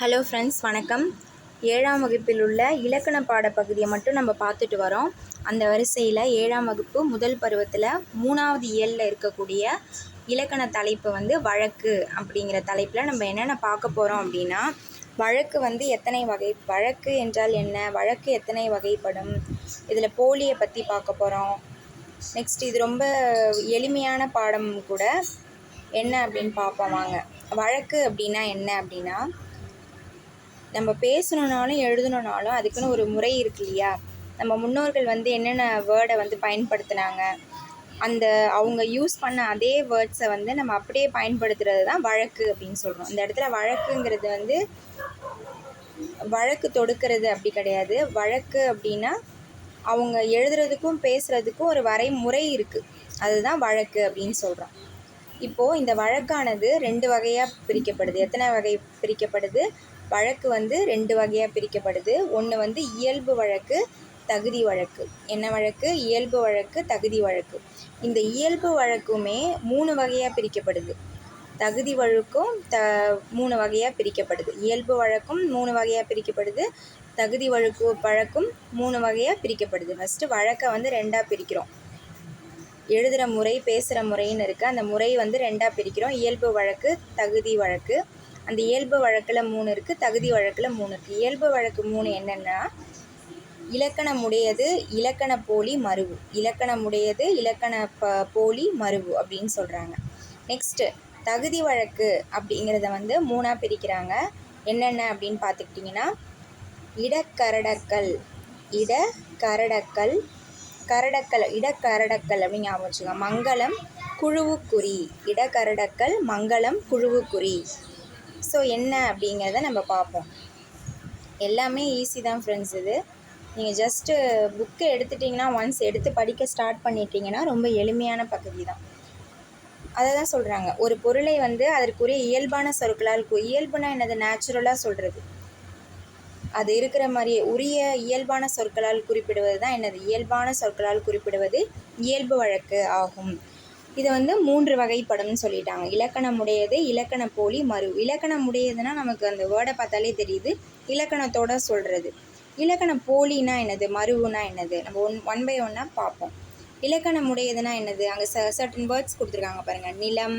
Hello friends வணக்கம். ஏழாம் வகுப்பில் உள்ள இலக்கண பாடப்பகுதியை மட்டும் நம்ம பார்த்துட்டு வரோம். அந்த வரிசையில் ஏழாம் வகுப்பு முதல் பருவத்தில் மூணாவது இயலில் இருக்கக்கூடிய இலக்கண தலைப்பு வந்து வழக்கு அப்படிங்கிற தலைப்பில் நம்ம என்னென்ன பார்க்க போகிறோம் அப்படின்னா வழக்கு வந்து எத்தனை வகை வழக்கு என்றால் என்ன வழக்கு எத்தனை வகைப்படும் இதில் போலியை பற்றி பார்க்க போகிறோம் நெக்ஸ்ட் இது ரொம்ப எளிமையான பாடம் கூட என்ன அப்படின்னு பார்ப்போம் வாங்க. வழக்கு அப்படின்னா என்ன அப்படின்னா நம்ம பேசணுன்னாலும் எழுதணுன்னாலும் அதுக்குன்னு ஒரு முறை இருக்கு இல்லையா? நம்ம முன்னோர்கள் வந்து என்னென்ன வேர்டை வந்து பயன்படுத்தினாங்க? அந்த அவங்க யூஸ் பண்ண அதே வேர்ட்ஸை வந்து நம்ம அப்படியே பயன்படுத்துறது தான் வழக்கு அப்படின்னு சொல்கிறோம் இந்த இடத்துல வழக்குங்கிறது வந்து வழக்கு தொடுக்கிறது அப்படி கிடையாது. வழக்கு அப்படின்னா அவங்க எழுதுறதுக்கும் பேசுகிறதுக்கும் ஒரு வரைமுறை இருக்குது அதுதான் வழக்கு அப்படின்னு சொல்கிறோம் இப்போது இந்த வழக்கானது ரெண்டு வகையாக பிரிக்கப்படுது. எத்தனை வகை பிரிக்கப்படுது? வழக்கு வந்து ரெண்டு வகையாக பிரிக்கப்படுது. ஒன்று வந்து இயல்பு வழக்கு தகுதி வழக்கு. என்ன வழக்கு? இயல்பு வழக்கு தகுதி வழக்கு. இந்த இயல்பு வழக்குமே மூணு வகையாக பிரிக்கப்படுது. தகுதி வழக்கும் த மூணு வகையாக பிரிக்கப்படுது. இயல்பு வழக்கும் மூணு வகையாக பிரிக்கப்படுது. தகுதி வழக்கு வழக்கும் மூணு வகையாக பிரிக்கப்படுது. ஃபஸ்ட்டு வழக்கை வந்து ரெண்டாக பிரிக்கிறோம். எழுதுகிற முறை பேசுகிற முறைன்னு இருக்குது அந்த முறை வந்து ரெண்டாக பிரிக்கிறோம். இயல்பு வழக்கு தகுதி வழக்கு. அந்த இயல்பு வழக்கில் மூணு இருக்குது தகுதி வழக்கில் மூணு இருக்குது இயல்பு வழக்கு மூணு என்னென்னா இலக்கணமுடையது இலக்கண போலி மருவு இலக்கணமுடையது இலக்கண ப போலி மருவு அப்படின்னு சொல்கிறாங்க நெக்ஸ்ட்டு தகுதி வழக்கு அப்படிங்கிறத வந்து மூணாக பிரிக்கிறாங்க. என்னென்ன அப்படின்னு பார்த்துக்கிட்டிங்கன்னா இடக்கரடக்கல் இடக்கரடக்கல் கரடக்கல் இடக்கரடக்கல் அப்படின்னு ஞாபகம் வச்சுக்கோங்க. மங்களம் குழுவுக்குறி இடக்கரடக்கல் மங்களம் குழுவுக்குறி. ஸோ என்ன அப்படிங்கிறத நம்ம பார்ப்போம். எல்லாமே ஈஸி தான் ஃப்ரெண்ட்ஸ் இது. நீங்கள் ஜஸ்ட்டு புக்கு எடுத்துட்டிங்கன்னா ஒன்ஸ் எடுத்து படிக்க ஸ்டார்ட் பண்ணிட்டீங்கன்னா ரொம்ப எளிமையான பகுதி தான். அதை தான் சொல்கிறாங்க ஒரு பொருளை வந்து அதற்குரிய இயல்பான சொற்களால் இருக்கும் இயல்புனா என்னது? நேச்சுரலாக சொல்கிறது அது இருக்கிற மாதிரியே உரிய இயல்பான சொற்களால் குறிப்பிடுவது தான் என்னது? இயல்பான சொற்களால் குறிப்பிடுவது இயல்பு வழக்கு ஆகும். இதை வந்து மூன்று வகைப்படும்னு சொல்லிட்டாங்க. இலக்கணமுடையது இலக்கண போலி மறு. இலக்கணமுடையதுன்னா நமக்கு அந்த வேர்டை பார்த்தாலே தெரியுது. இலக்கணத்தோட சொல்கிறது இலக்கண போலினா என்னது? மருவுனா என்னது? நம்ம ஒன் ஒன் பை ஒன்னாக பார்ப்போம். இலக்கணமுடையதுனா என்னது? அங்கே ச சர்டன் வேர்ட்ஸ் கொடுத்துருக்காங்க பாருங்கள் நிலம்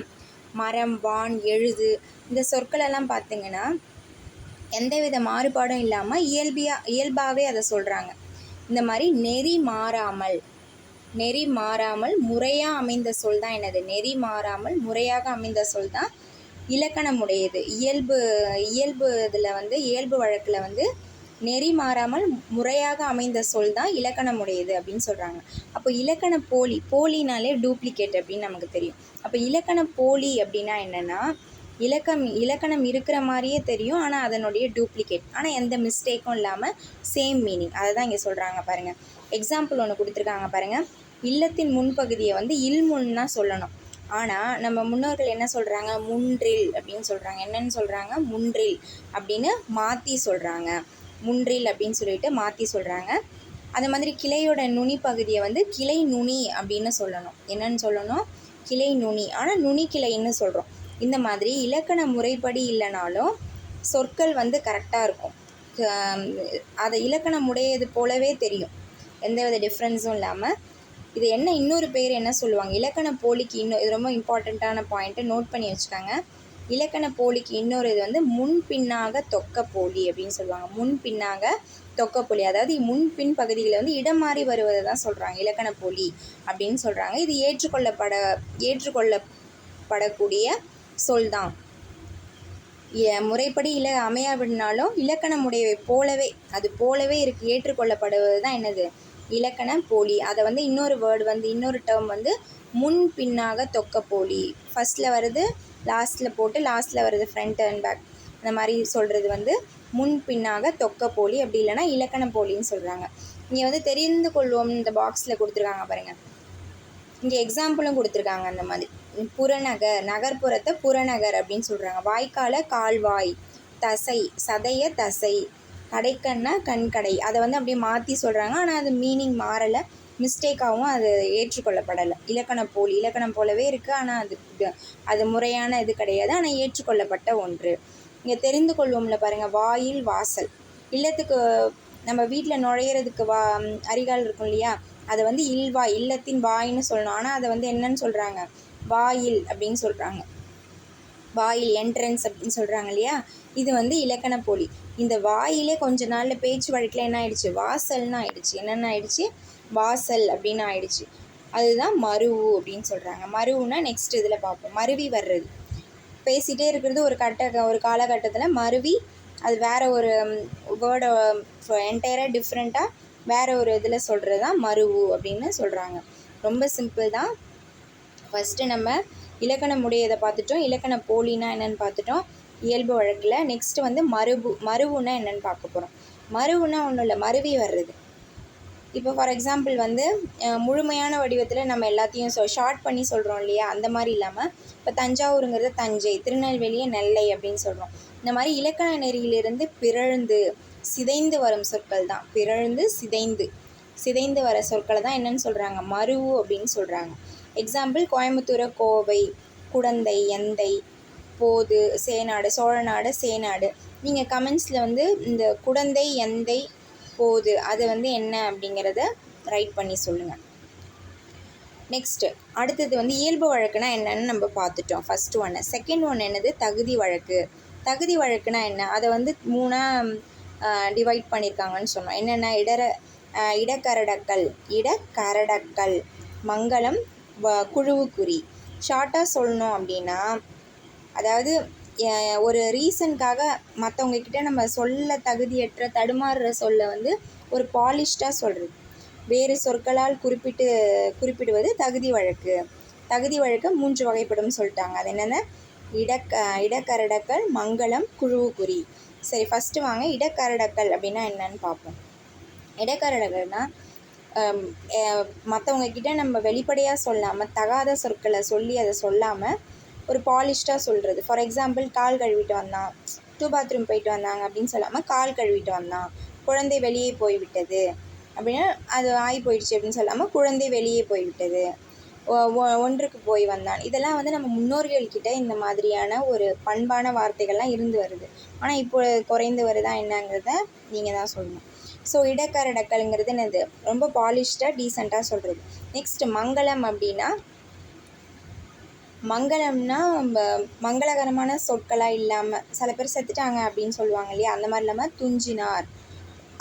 மரம் வான் எழுது. இந்த சொற்களெல்லாம் பார்த்தீங்கன்னா எந்தவித மாறுபாடும் இல்லாமல் இயல்பியாக இயல்பாகவே அதை சொல்கிறாங்க இந்த மாதிரி நெறி மாறாமல் நெறி மாறாமல் முறையாக அமைந்த சொல் தான் என்னது? நெறி மாறாமல் முறையாக அமைந்த சொல் தான் இலக்கணமுடையது. இயல்பு இயல்பு இதில் வந்து இயல்பு வழக்கில் வந்து நெறி மாறாமல் முறையாக அமைந்த சொல் தான் இலக்கணமுடையது அப்படின்னு சொல்கிறாங்க அப்போ இலக்கண போலி போலினாலே டூப்ளிகேட் அப்படின்னு நமக்கு தெரியும். அப்போ இலக்கண போலி அப்படின்னா என்னென்னா இலக்கம் இலக்கணம் இருக்கிற மாதிரியே தெரியும் ஆனால் அதனுடைய டூப்ளிகேட். ஆனால் எந்த மிஸ்டேக்கும் இல்லாமல் சேம் மீனிங். அதை தான் இங்கே சொல்கிறாங்க பாருங்கள் எக்ஸாம்பிள் ஒன்று கொடுத்துருக்காங்க பாருங்கள் இல்லத்தின் முன்பகுதியை வந்து இல்முன் தான் சொல்லணும். ஆனால் நம்ம முன்னோர்கள் என்ன சொல்கிறாங்க முன்றில் அப்படின்னு சொல்கிறாங்க என்னன்னு சொல்கிறாங்க முன்றில் அப்படின்னு மாற்றி சொல்கிறாங்க முன்றில் அப்படின்னு சொல்லிட்டு மாற்றி சொல்கிறாங்க அந்த மாதிரி கிளையோட நுனி பகுதியை வந்து கிளை நுனி அப்படின்னு சொல்லணும். என்னன்னு சொல்லணும்? கிளை நுனி. ஆனால் நுனி கிளைன்னு சொல்கிறோம் இந்த மாதிரி இலக்கண முறைப்படி இல்லைனாலும் சொற்கள் வந்து கரெக்டாக இருக்கும். அதை இலக்கணம் உடையது போலவே தெரியும். எந்தவித டிஃப்ரென்ஸும் இல்லாமல் இது என்ன இன்னொரு பேர் என்ன சொல்லுவாங்க? இலக்கண போலிக்கு இன்னும் இது ரொம்ப இம்பார்ட்டண்ட்டான பாயிண்ட்டு நோட் பண்ணி வச்சுக்காங்க. இலக்கண போலிக்கு இன்னொரு இது வந்து முன்பின்னாக தொக்க போலி அப்படின்னு சொல்லுவாங்க. முன்பின்னாக தொக்க போலி. அதாவது முன்பின் பகுதிகளில் வந்து இடம் மாறி வருவதை தான் சொல்கிறாங்க இலக்கண போலி அப்படின்னு சொல்கிறாங்க இது ஏற்றுக்கொள்ளப்பட ஏற்றுக்கொள்ளப்படக்கூடிய சொல் தான். முறைப்படி இல்லை அமையாவிடனாலும் இலக்கணமுடையவை போலவே அது போலவே இருக்கு. ஏற்றுக்கொள்ளப்படுவது தான் என்னது? இலக்கண போலி. அதை வந்து இன்னொரு வேர்டு வந்து இன்னொரு டேர்ம் வந்து முன் பின்னாக தொக்க போலி. ஃபஸ்ட்டில் வருது லாஸ்ட்டில் போட்டு லாஸ்ட்டில் வருது ஃப்ரண்ட் அண்ட் பேக் அந்த மாதிரி சொல்கிறது வந்து முன் பின்னாக தொக்க போலி அப்படி இல்லைன்னா இலக்கண போலின்னு சொல்கிறாங்க இங்கே வந்து தெரிந்து கொள்வோம் இந்த பாக்ஸில் கொடுத்துருக்காங்க பாருங்கள் இங்கே எக்ஸாம்பிளும் கொடுத்துருக்காங்க அந்த மாதிரி. புறநகர் நகர்ப்புறத்தை புறநகர் அப்படின்னு சொல்கிறாங்க வாய்க்கால கால்வாய் தசை சதைய தசை. கடைக்கண்ணா கண்கடை. அதை வந்து அப்படியே மாற்றி சொல்கிறாங்க ஆனால் அது மீனிங் மாறலை. மிஸ்டேக்காகவும் அது ஏற்றுக்கொள்ளப்படலை. இலக்கணம் போல் இலக்கணம் போலவே இருக்குது ஆனால் அது அது முறையான இது கிடையாது. ஆனால் ஏற்றுக்கொள்ளப்பட்ட ஒன்று. இங்கே தெரிந்து கொள்வோம்ல பாருங்கள் வாயில் வாசல். இல்லத்துக்கு நம்ம வீட்டில் நுழையிறதுக்கு வா அரிகால் இருக்கும் இல்லையா? அதை வந்து இல்வா இல்லத்தின் வாயின்னு சொல்லணும். ஆனால் அதை வந்து என்னன்னு சொல்கிறாங்க வாயில் அப்படின்னு சொல்கிறாங்க வாயில் என்ட்ரன்ஸ் அப்படின்னு சொல்கிறாங்க இல்லையா? இது வந்து இலக்கண போலி. இந்த வாயிலே கொஞ்ச நாளில் பேச்சு வழக்கில் என்ன ஆயிடுச்சு? வாசல்னு ஆயிடுச்சு. என்னென்ன ஆயிடுச்சு? வாசல் அப்படின்னு ஆயிடுச்சு. அதுதான் மருவு அப்படின்னு சொல்கிறாங்க மருவுனா நெக்ஸ்ட் இதில் பார்ப்போம். மருவி வர்றது. பேசிகிட்டே இருக்கிறது ஒரு கட்ட ஒரு காலகட்டத்தில் மருவி அது வேறு ஒரு வேர்டை என்டையராக டிஃப்ரெண்ட்டாக வேற ஒரு இதில் சொல்கிறது தான் மருவு அப்படின்னு சொல்கிறாங்க ரொம்ப சிம்பிள் தான். ஃபஸ்ட்டு நம்ம இலக்கணம் உடையதை பார்த்துட்டோம். இலக்கண போலினா என்னென்னு பார்த்துட்டோம். இயல்பு வழக்கில் நெக்ஸ்ட்டு வந்து மறுபு மறுவுனா என்னென்னு பார்க்க போகிறோம் மறுவுனா ஒன்றும் இல்லை மருவி வர்றது. இப்போ ஃபார் எக்ஸாம்பிள் வந்து முழுமையான வடிவத்தில் நம்ம எல்லாத்தையும் சொ ஷார்ட் பண்ணி சொல்கிறோம் இல்லையா? அந்த மாதிரி இல்லாமல் இப்போ தஞ்சாவூருங்கிறது தஞ்சை திருநெல்வேலியை நெல்லை அப்படின்னு சொல்கிறோம் இந்த மாதிரி இலக்கண நெறியிலிருந்து பிறழ்ந்து சிதைந்து வரும் சொற்கள் தான். பிறழ்ந்து சிதைந்து. சிதைந்து வர சொற்களை தான் என்னன்னு சொல்கிறாங்க மருவு அப்படின்னு சொல்கிறாங்க எக்ஸாம்பிள் கோயம்புத்தூரை கோவை குடந்தை எந்தை போது சேநாடு சோழநாடு சேநாடு நீங்கள் கமெண்ட்ஸில் வந்து இந்த குடந்தை எந்தை போது அது வந்து என்ன அப்படிங்கிறத ரைட் பண்ணி சொல்லுங்கள் நெக்ஸ்ட்டு அடுத்தது வந்து இயல்பு வழக்குனா என்னன்னு நம்ம பார்த்துட்டோம். ஃபர்ஸ்ட் ஒன்று செகண்ட் ஒன் என்னது? தகுதி வழக்கு. தகுதி வழக்குனா என்ன? அதை வந்து மூணாக டிவைட் பண்ணியிருக்காங்கன்னு சொன்னோம். என்னென்னா இடர இடக்கரடக்கல். இடக்கரடக்கல். மங்களம் குழுவுக்குறி. ஷார்ட்டாக சொல்லணும் அப்படின்னா அதாவது ஒரு ரீசனுக்காக மற்றவங்க கிட்ட நம்ம சொல்ல தகுதியற்ற தடுமாறுற சொல்ல வந்து ஒரு பாலிஷ்டாக சொல்கிறது வேறு சொற்களால் குறிப்பிட்டு குறிப்பிடுவது தகுதி வழக்கு. தகுதி வழக்கு மூன்று வகைப்படும் சொல்லிட்டாங்க. அது என்னென்ன? இடக்க இடக்கரடக்கல் மங்களம் குழுவுக்குறி. சரி ஃபஸ்ட்டு வாங்க இடக்கரடக்கல் அப்படின்னா என்னன்னு பார்ப்போம். இடக்கரடக்கல்னால் மற்றவங்க கிட்ட நம்ம வெளிப்படையாக சொல்லாமல் தகாத சொற்களை சொல்லி அதை சொல்லாமல் ஒரு பாலிஷ்டாக சொல்கிறது ஃபார் எக்ஸாம்பிள் கால் கழுவிட்டு வந்தான். டூ பாத்ரூம் போயிட்டு வந்தாங்க அப்படின்னு சொல்லாமல் கால் கழுவிட்டு வந்தான். குழந்தை வெளியே போய்விட்டது. அப்படின்னா அது ஆகி போயிடுச்சு அப்படின்னு சொல்லாமல் குழந்தை வெளியே போய்விட்டது. ஒ- ஒன்றுக்கு போய் வந்தான். இதெல்லாம் வந்து நம்ம முன்னோர்கள்கிட்ட இந்த மாதிரியான ஒரு பண்பான வார்த்தைகள்லாம் இருந்து வருது. ஆனால் இப்போ குறைந்து வருதா என்னங்கிறத நீங்கள் தான் சொல்லணும். ஸோ இடக்கரடக்கல்ங்கிறது என்னது? ரொம்ப பாலிஷ்டாக டீசெண்டாக சொல்கிறது நெக்ஸ்ட் மங்களம் அப்படின்னா மங்களம்னா மங்களகரமான சொற்களாக இல்லாமல் சில பேர் செத்துட்டாங்க அப்படின்னு சொல்லுவாங்க இல்லையா? அந்த மாதிரி இல்லாமல் துஞ்சினார்.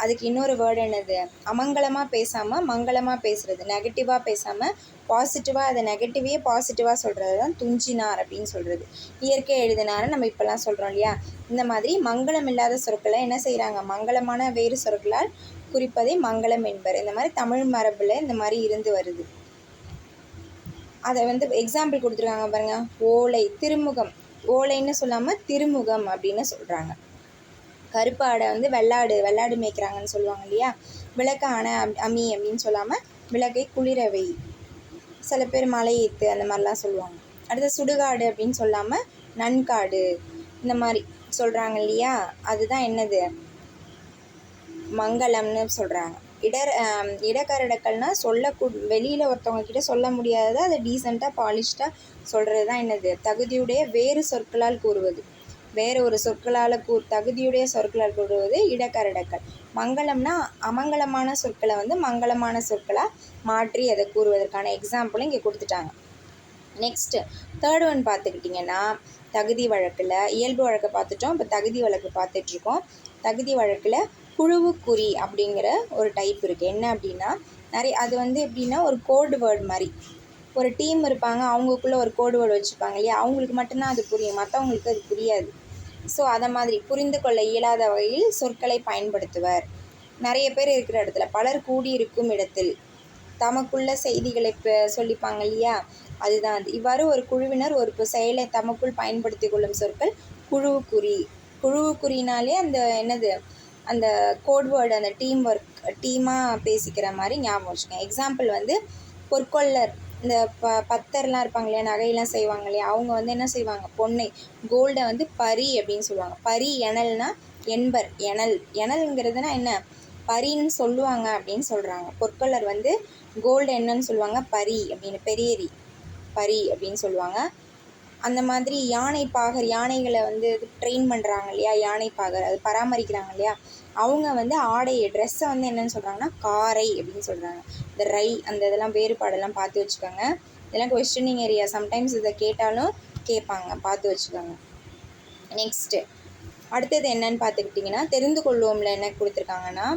அதுக்கு இன்னொரு வேர்டு என்னது? அமங்கலமாக பேசாமல் மங்களமாக பேசுகிறது நெகட்டிவாக பேசாமல் பாசிட்டிவாக அதை நெகட்டிவே பாசிட்டிவாக சொல்கிறது தான் துஞ்சினார் அப்படின்னு சொல்கிறது இயற்கை எழுதினார்னு நம்ம இப்போல்லாம் சொல்கிறோம் இல்லையா? இந்த மாதிரி மங்களம் இல்லாத சொற்களை என்ன செய்கிறாங்க மங்களமான வேறு சொற்களால் குறிப்பதை மங்களம் என்பர். இந்த மாதிரி தமிழ் மரபில் இந்த மாதிரி இருந்து வருது. அதை வந்து எக்ஸாம்பிள் கொடுத்துருக்காங்க பாருங்க. ஓலை திருமுகம். ஓலைன்னு சொல்லாமல் திருமுகம் அப்படின்னு சொல்கிறாங்க கருப்பாடை வந்து வெள்ளாடு வெள்ளாடு மேய்க்கிறாங்கன்னு சொல்லுவாங்க இல்லையா? விளக்க அணை அம்- அமி அப்படின்னு சொல்லாமல் விளக்கை குளிரவை சில பேர் மலை ஏத்து அந்த மாதிரிலாம் சொல்லுவாங்க. அடுத்து சுடுகாடு அப்படின்னு சொல்லாமல் நன்காடு இந்த மாதிரி சொல்கிறாங்க இல்லையா? அதுதான் என்னது? மங்களம்னு சொல்கிறாங்க இடர் இடக்கரடக்கல்னால் சொல்ல வெளியில் ஒருத்தவங்க கிட்ட சொல்ல முடியாததை அதை டீசெண்டாக பாலிஷ்டாக சொல்கிறது தான் என்னது? தகுதியுடைய வேறு சொற்களால் கூறுவது. வேறு ஒரு சொற்களால் கூ தகுதியுடைய சொற்களால் கூறுவது இடக்கரடக்கல். மங்களம்னா அமங்கலமான சொற்களை வந்து மங்களமான சொற்களாக மாற்றி அதை கூறுவதற்கான எக்ஸாம்பிளும் இங்கே கொடுத்துட்டாங்க. நெக்ஸ்ட்டு தேர்ட் ஒன் பார்த்துக்கிட்டிங்கன்னா தகுதி வழக்கில் இயல்பு வழக்கை பார்த்துட்டோம் இப்போ தகுதி வழக்கு பார்த்துட்ருக்கோம் தகுதி வழக்கில் குழுவுக்குறி அப்படிங்கிற ஒரு டைப் இருக்குது என்ன அப்படின்னா நிறைய அது வந்து எப்படின்னா ஒரு கோடு வேர்டு மாதிரி. ஒரு டீம் இருப்பாங்க அவங்களுக்குள்ளே ஒரு கோடு வேர்டு வச்சுருப்பாங்க இல்லையா? அவங்களுக்கு மட்டும்தான் அது புரியும். மற்றவங்களுக்கு அது புரியாது. ஸோ அதை மாதிரி புரிந்து கொள்ள இயலாத வகையில் சொற்களை பயன்படுத்துவர். நிறைய பேர் இருக்கிற இடத்துல பலர் கூடியிருக்கும் இடத்தில் தமக்குள்ள செய்திகளை இப்போ சொல்லிப்பாங்க இல்லையா? அதுதான். அது இவ்வாறு ஒரு குழுவினர் ஒரு செயலை தமக்குள் பயன்படுத்தி கொள்ளும் சொற்கள் குழுவுக்குறி. குழுவுக்குறினாலே அந்த என்னது? அந்த கோட்வேர்டு அந்த டீம் ஒர்க் டீமாக பேசிக்கிற மாதிரி ஞாபகம் வச்சுக்கோங்க. எக்ஸாம்பிள் வந்து பொற்கொள்ளர். இந்த ப பத்தர்லாம் இருப்பாங்க இல்லையா நகையெல்லாம் செய்வாங்க இல்லையா அவங்க வந்து என்ன செய்வாங்க பொன்னை கோல்டை வந்து பரி அப்படின்னு சொல்லுவாங்க. பரி எனல்னா என்பர் எனல். எனல்ங்கிறதுனா என்ன? பரின்னு சொல்லுவாங்க அப்படின்னு சொல்கிறாங்க பொற்கொள்ளர் வந்து கோல்டு என்னன்னு சொல்லுவாங்க பரி அப்படின்னு பெரியரி பரி அப்படின்னு சொல்லுவாங்க. அந்த மாதிரி யானை பாகர் யானைகளை வந்து ட்ரெயின் பண்ணுறாங்க இல்லையா யானை பாகர் அது பராமரிக்கிறாங்க இல்லையா அவங்க வந்து ஆடையை ட்ரெஸ்ஸை வந்து என்னென்னு சொல்கிறாங்கன்னா காரை அப்படின்னு சொல்கிறாங்க இந்த ரை அந்த இதெல்லாம் வேறுபாடெல்லாம் பார்த்து வச்சுக்கோங்க. இதெல்லாம் கொஸ்டினிங் ஏரியா சம்டைம்ஸ் இதை கேட்டாலும் கேட்பாங்க பார்த்து வச்சுக்கோங்க. நெக்ஸ்ட்டு அடுத்தது என்னன்னு பார்த்துக்கிட்டிங்கன்னா தெரிந்து கொள்வோம்ல என்ன கொடுத்துருக்காங்கன்னா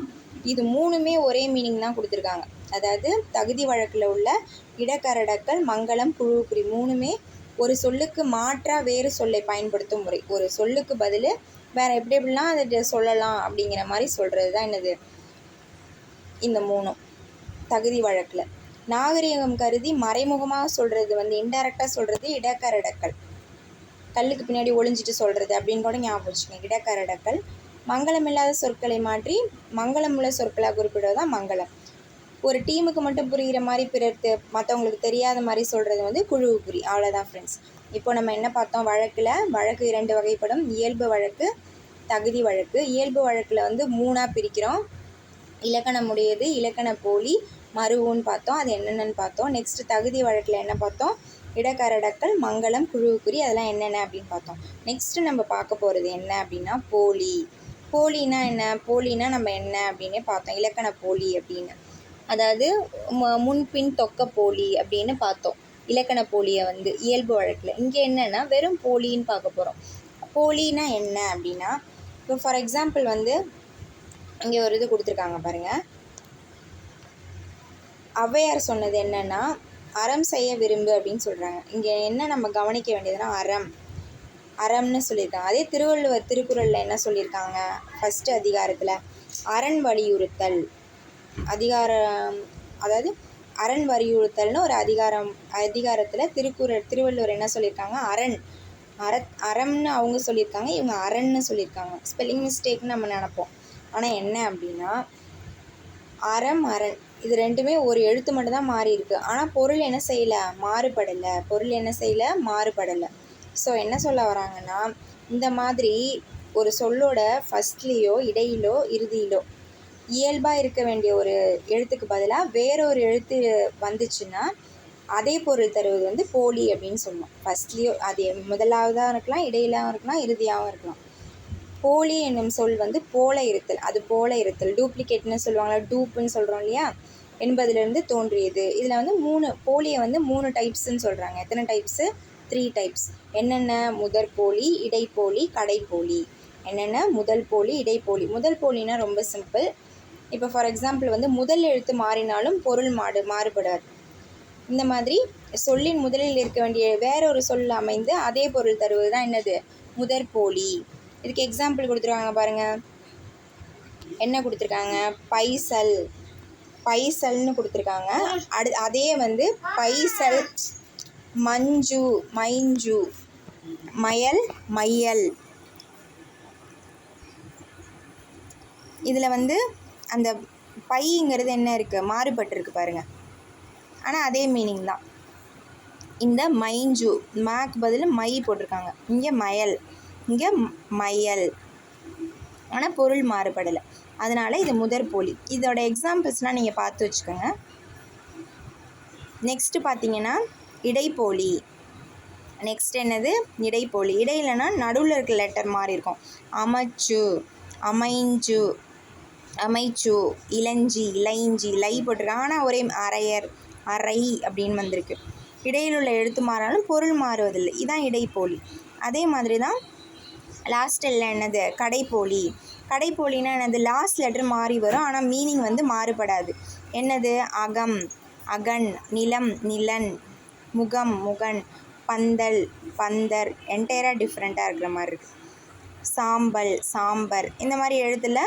இது மூணுமே ஒரே மீனிங் தான் கொடுத்துருக்காங்க. அதாவது தகுதி வழக்கில் உள்ள இடக்கரடக்கல் மங்களம் குழுக்குறி மூணுமே ஒரு சொல்லுக்கு மாற்றாக வேறு சொல்லை பயன்படுத்தும் முறை. ஒரு சொல்லுக்கு பதில் வேறு எப்படி எப்படிலாம் அதை சொல்லலாம் அப்படிங்கிற மாதிரி சொல்கிறது தான் என்னது? இந்த மூணும். தகுதி வழக்கில். நாகரிகம் கருதி மறைமுகமாக சொல்கிறது வந்து இன்டெரக்டாக சொல்கிறது இடக்கரடக்கல் கல்லுக்கு பின்னாடி ஒளிஞ்சிட்டு சொல்கிறது அப்படின்னு கூட ஞாபகம் வச்சுக்கோங்க. இடக்கரடக்கல் மங்களம் இல்லாத சொற்களை மாற்றி மங்களம் உள்ள சொற்களாக குறிப்பிடுவது மங்களம். ஒரு டீமுக்கு மட்டும் புரிகிற மாதிரி பிறர்த்து மற்றவங்களுக்கு தெரியாத மாதிரி சொல்கிறது வந்து குழுவு குறி அவ்வளோதான் ஃப்ரெண்ட்ஸ் இப்போ நம்ம என்ன பார்த்தோம்? வழக்கில் வழக்கு இரண்டு வகைப்படும். இயல்பு வழக்கு தகுதி வழக்கு. இயல்பு வழக்கில் வந்து மூணாக பிரிக்கிறோம். இலக்கணமுடையது இலக்கண போலி மருவுன்னு பார்த்தோம் அது என்னென்னு பார்த்தோம். நெக்ஸ்ட் தகுதி வழக்கில் என்ன பார்த்தோம்? இடக்கரடக்கல் மங்களம் குழுவுக்குறி அதெல்லாம் என்னென்ன அப்படின்னு பார்த்தோம். நெக்ஸ்ட்டு நம்ம பார்க்க போகிறது என்ன அப்படின்னா போலி. போலினா என்ன? போலினா நம்ம என்ன அப்படின்னே பார்த்தோம். இலக்கண போலி அப்படின்னு. அதாவது முன்பின் தொக்க போலி அப்படின்னு பார்த்தோம். இலக்கண போலியை வந்து இயல்பு வழக்கில். இங்கே என்னென்னா வெறும் போலின்னு பார்க்க போகிறோம் போலினா என்ன அப்படின்னா இப்போ ஃபார் எக்ஸாம்பிள் வந்து இங்கே ஒரு இது கொடுத்துருக்காங்க பாருங்கள் ஔவையார் சொன்னது என்னென்னா அறம் செய்ய விரும்பு அப்படின்னு சொல்கிறாங்க இங்கே என்ன நம்ம கவனிக்க வேண்டியதுன்னா அறம். அறம்னு சொல்லியிருக்காங்க. அதே திருவள்ளுவர் திருக்குறளில் என்ன சொல்லியிருக்காங்க? ஃபஸ்ட்டு அதிகாரத்தில் அரண் வலியுறுத்தல். அதிகாரம் அதாவது அரண் வலியுறுத்தல்னு ஒரு அதிகாரம் அதிகாரத்தில் திருக்குறள் திருவள்ளுவர் என்ன சொல்லியிருக்காங்க? அரண் அற அறம்னு அவங்க சொல்லியிருக்காங்க இவங்க அரண்னு சொல்லியிருக்காங்க. ஸ்பெல்லிங் மிஸ்டேக்னு நம்ம நினப்போம். ஆனால் என்ன அப்படின்னா அறம் அரண் இது ரெண்டுமே ஒரு எழுத்து மட்டும் தான் மாறி இருக்கு. ஆனால் பொருள் என்ன செய்யலை? மாறுபடலை. பொருள் என்ன செய்யலை? மாறுபடலை. ஸோ என்ன சொல்ல வராங்கன்னா இந்த மாதிரி ஒரு சொல்லோட ஃபஸ்ட்லேயோ இடையிலோ இறுதியிலோ இயல்பாக இருக்க வேண்டிய ஒரு எழுத்துக்கு பதிலாக வேறொரு எழுத்து வந்துச்சுன்னா அதே பொருள் தருவது வந்து போலி அப்படின்னு சொல்லணும் ஃபஸ்ட்லேயோ அது முதலாவதாக இருக்கலாம் இடையிலாகவும் இருக்கலாம் இறுதியாகவும் இருக்கலாம். போலி என்னும் சொல் வந்து போல இருத்தல். அது போல இருத்தல். டூப்ளிகேட்னு சொல்லுவாங்களா? டூப்புன்னு சொல்கிறோம் இல்லையா? என்பதிலிருந்து தோன்றியது. இதில் வந்து மூணு போலியை வந்து மூணு டைப்ஸ்ன்னு சொல்கிறாங்க எத்தனை டைப்ஸு த்ரீ டைப்ஸ் என்னென்ன? முதற் போலி இடைப்போலி கடைப்போலி என்னென்ன? முதல் போலி இடைப்போலி முதல் போலினா ரொம்ப சிம்பிள் இப்போ ஃபார் எக்ஸாம்பிள் வந்து முதல் எழுத்து மாறினாலும் பொருள் மாடு மாறுபடாது. இந்த மாதிரி சொல்லின் முதலில் இருக்க வேண்டிய வேறொரு சொல் அமைந்து அதே பொருள் தருவது தான் என்னது? முதற் போலி. இதுக்கு எக்ஸாம்பிள் கொடுத்துருக்காங்க பாருங்கள் என்ன கொடுத்துருக்காங்க? பைசல். பைசல்னு கொடுத்துருக்காங்க. அடு அதே வந்து பைசல் மஞ்சு மைஞ்சு மயல் மையல். இதில் வந்து அந்த பைங்கிறது என்ன இருக்குது மாறுபட்டிருக்கு பாருங்கள் ஆனால் அதே மீனிங் தான். இந்த மைஞ்சு மேக்கு பதில் மை போட்டிருக்காங்க. இங்கே மயல். இங்கே மயல். ஆனால் பொருள் மாறுபடலை. அதனால் இது முதற் போலி இதோட எக்ஸாம்பிள்ஸ்லாம் நீங்கள் பார்த்து வச்சுக்கோங்க. நெக்ஸ்ட்டு பார்த்தீங்கன்னா இடைப்போலி. நெக்ஸ்ட் என்னது? இடைப்போலி. இடையிலனா நடுவில் இருக்க லெட்டர் மாதிரி இருக்கும். அமைச்சு அமைஞ்சு அமைச்சு இளஞ்சி இளைஞ்சி லை போட்டிருக்காங்க. ஆனால் ஒரே அரையர் அரை அப்படின்னு வந்திருக்கு. இடையில் உள்ள எழுத்து மாறாலும் பொருள் மாறுவதில்லை. இதான் இடைப்போலி. அதே மாதிரி தான் லாஸ்ட் என்னது? கடைப்போலி. கடைப்போலினா என்னது? லாஸ்ட் லெட்டர் மாறி வரும். ஆனால் மீனிங் வந்து மாறுபடாது. என்னது? அகம் அகன் நிலம் நிலன் முகம் முகன் பந்தல் பந்தர் என்டையராக டிஃப்ரெண்ட்டாக இருக்கிற மாதிரி இருக்குது சாம்பல் சாம்பர். இந்த மாதிரி எழுத்துல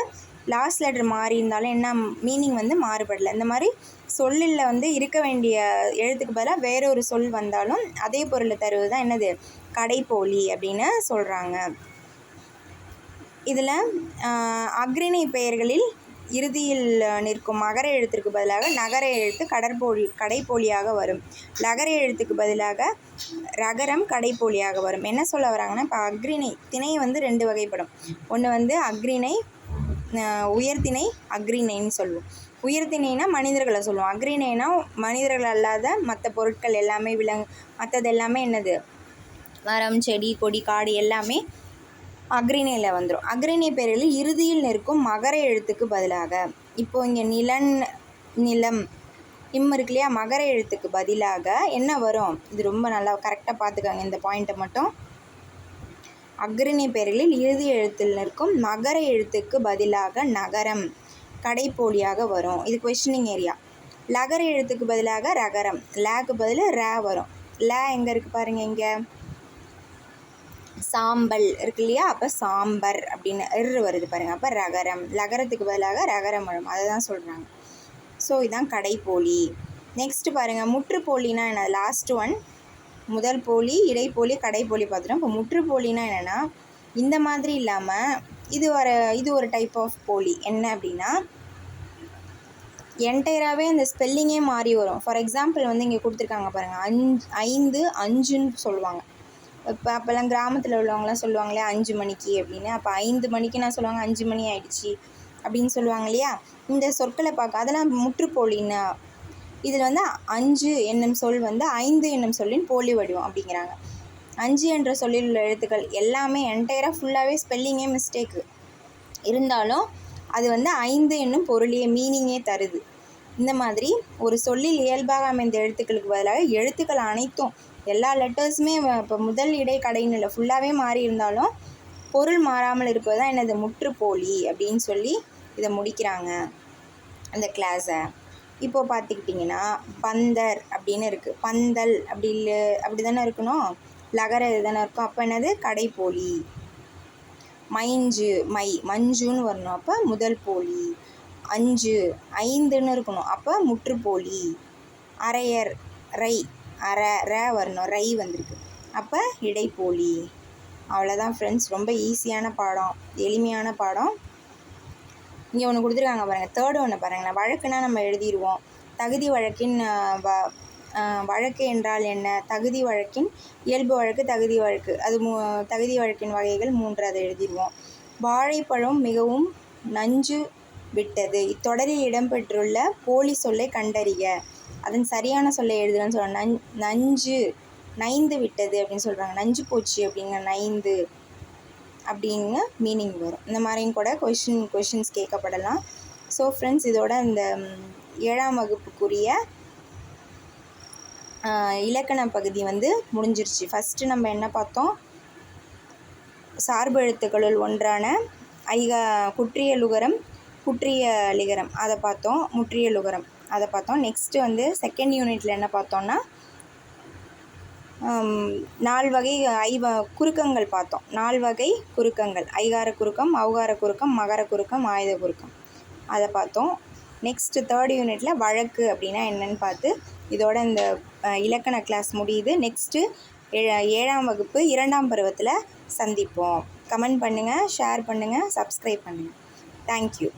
லாஸ்ட் லெட்டர் மாறி இருந்தாலும் என்ன மீனிங் வந்து மாறுபடலை. இந்த மாதிரி சொல்லில் வந்து இருக்க வேண்டிய எழுத்துக்கு பதிலாக வேறொரு சொல் வந்தாலும் அதே பொருளை தருவது தான் என்னது? கடைப்போலி அப்படின்னு சொல்கிறாங்க இதில் அக்ரிணை பெயர்களில் இறுதியில் நிற்கும் மகர எழுத்திற்கு பதிலாக நகர எழுத்து கடற்போலி கடைப்போலியாக வரும். லகர எழுத்துக்கு பதிலாக ரகரம் கடைப்போலியாக வரும். என்ன சொல்ல வராங்கன்னா இப்போ அக்ரிணை திணை வந்து ரெண்டு வகைப்படும். ஒன்று வந்து அக்ரிணை உயர்திணை அக்ரிணைன்னு சொல்லுவோம். உயர்திணைனா மனிதர்களை சொல்லுவோம். அக்ரிணைனா மனிதர்கள் அல்லாத மற்ற பொருட்கள் எல்லாமே விலங்கு மற்றது எல்லாமே என்னது? மரம் செடி கொடி காடு எல்லாமே அக்ரிணையில் வந்துடும் அக்ரிணை பேரில் இறுதியில் நிற்கும் மகர எழுத்துக்கு பதிலாக இப்போ இங்கே நிலன் நிலம் இம் இருக்கு இல்லையா? மகர எழுத்துக்கு பதிலாக என்ன வரும்? இது ரொம்ப நல்லா கரெக்டாக பார்த்துக்காங்க இந்த பாயிண்ட்டை மட்டும். அக்ரிணை பேரலில் இறுதி எழுத்தில் நிற்கும் மகர எழுத்துக்கு பதிலாக நகரம் கடைப்போலியாக வரும். இது கொஷினிங் ஏரியா லகர எழுத்துக்கு பதிலாக ரகரம். லேக்கு பதில் ரே வரும். லே எங்கே இருக்குது பாருங்கள் இங்கே? சாம்பல் இருக்கு இல்லையா? அப்போ சாம்பர் அப்படின்னு இரு வருது பாருங்கள் அப்போ ரகரம். லகரத்துக்கு பதிலாக ரகரம் வரும் அதை தான் சொல்கிறாங்க ஸோ இதுதான் கடைப்போலி. நெக்ஸ்ட்டு பாருங்கள் முற்றுப்போலினா என்ன? லாஸ்ட் ஒன் முதல் போலி இடைப்போலி கடைப்போலி பார்த்துட்டோம். இப்போ முற்றுப்போலினா என்னென்னா இந்த மாதிரி இல்லாமல் இது ஒரு இது ஒரு டைப் ஆஃப் போலி. என்ன அப்படின்னா என்டையராகவே இந்த ஸ்பெல்லிங்கே மாறி வரும். ஃபார் எக்ஸாம்பிள் வந்து இங்கே கொடுத்துருக்காங்க பாருங்கள் அஞ்சு ஐந்து அஞ்சுன்னு சொல்லுவாங்க. இப்போ அப்போல்லாம் கிராமத்தில் உள்ளவங்களாம் சொல்லுவாங்களே அஞ்சு மணிக்கு அப்படின்னு. அப்போ ஐந்து மணிக்கு நான் சொல்லுவாங்க அஞ்சு மணி ஆயிடுச்சு அப்படின்னு சொல்லுவாங்க இல்லையா? இந்த சொற்களை பார்க்க அதெல்லாம் முற்றுப்போலின்னா இதில் வந்து அஞ்சு என்னும் சொல் வந்து ஐந்து என்னும் சொல்லின் போலி வடிவம் அப்படிங்கிறாங்க. அஞ்சு என்ற சொல்லில் உள்ள எழுத்துக்கள் எல்லாமே என்டையராக ஃபுல்லாகவே ஸ்பெல்லிங்கே மிஸ்டேக்கு இருந்தாலும் அது வந்து ஐந்து என்னும் பொருளையே மீனிங்கே தருது. இந்த மாதிரி ஒரு சொல்லில் இயல்பாக அமைந்த எழுத்துக்களுக்கு பதிலாக எழுத்துக்கள் அனைத்தும் எல்லா லெட்டர்ஸுமே இப்போ முதல் இடை கடைன்னு இல்லை ஃபுல்லாகவே மாறி இருந்தாலும் பொருள் மாறாமல் இருப்பது தான் என்னது முற்றுப்போலி அப்படின்னு சொல்லி இதை முடிக்கிறாங்க அந்த கிளாஸை இப்போ பார்த்துக்கிட்டிங்கன்னா பந்தர் அப்படின்னு இருக்குது பந்தல் அப்படி இல்லை அப்படி தானே இருக்கணும்? லகர இது தானே இருக்கும். அப்போ என்னது? கடைப்போலி. மைஞ்சு மை மஞ்சுன்னு வரணும். அப்போ முதல் போலி. அஞ்சு ஐந்துன்னு இருக்கணும். அப்போ முற்றுப்போலி. அரையர் ரை. அற ர வரணும். ரை வந்திருக்கு. அப்போ இடைப்போலி. அவ்வளோதான் ஃப்ரெண்ட்ஸ் ரொம்ப ஈஸியான பாடம். எளிமையான பாடம். இங்கே ஒன்று கொடுத்துருக்காங்க பாருங்கள் தேர்டு ஒன்று பாருங்களேன். வழக்குனா நம்ம எழுதிடுவோம் தகுதி வழக்கின் வ வழக்கு என்றால் என்ன? தகுதி வழக்கின் இயல்பு வழக்கு தகுதி வழக்கு. அது மூ தகுதி வழக்கின் வகைகள் மூன்று அதை எழுதிடுவோம் வாழைப்பழம் மிகவும் நஞ்சு விட்டது. இத்தொடரில் இடம்பெற்றுள்ள போலி சொல்லை கண்டறிய அதன் சரியான சொல்லை எழுதுறேன்னு சொல்கிறேன் நஞ் நஞ்சு நைந்து விட்டது அப்படின்னு சொல்கிறாங்க நஞ்சு போச்சு அப்படிங்கிற நைந்து அப்படிங்க மீனிங் வரும். இந்த மாதிரியும் கூட கொஷின் கொஷின்ஸ் கேட்கப்படலாம். ஸோ ஃப்ரெண்ட்ஸ் இதோட இந்த ஏழாம் வகுப்புக்குரிய இலக்கண பகுதி வந்து முடிஞ்சிருச்சு. ஃபஸ்ட்டு நம்ம என்ன பார்த்தோம்? சார்பு எழுத்துக்களுள் ஒன்றான ஐகா குற்றிய லுகரம் குற்றிய லிகரம் அதை பார்த்தோம். முற்றிய லுகரம் அதை பார்த்தோம். நெக்ஸ்ட்டு வந்து செகண்ட் யூனிட்டில் என்ன பார்த்தோம்னா நால் வகை ஐ குறுக்கங்கள் பார்த்தோம். நால் வகை குறுக்கங்கள். ஐகார குறுக்கம் அவகார குறுக்கம் மகர குறுக்கம் ஆயுத குறுக்கம். அதை பார்த்தோம். நெக்ஸ்ட்டு தேர்ட் யூனிட்டில் வழக்கு அப்படின்னா என்னென்னு பார்த்து இதோட இந்த இலக்கண கிளாஸ் முடியுது. நெக்ஸ்ட்டு ஏழாம் வகுப்பு இரண்டாம் பருவத்தில் சந்திப்போம். கமெண்ட் பண்ணுங்கள் ஷேர் பண்ணுங்கள் சப்ஸ்கிரைப் பண்ணுங்கள் தேங்க்யூ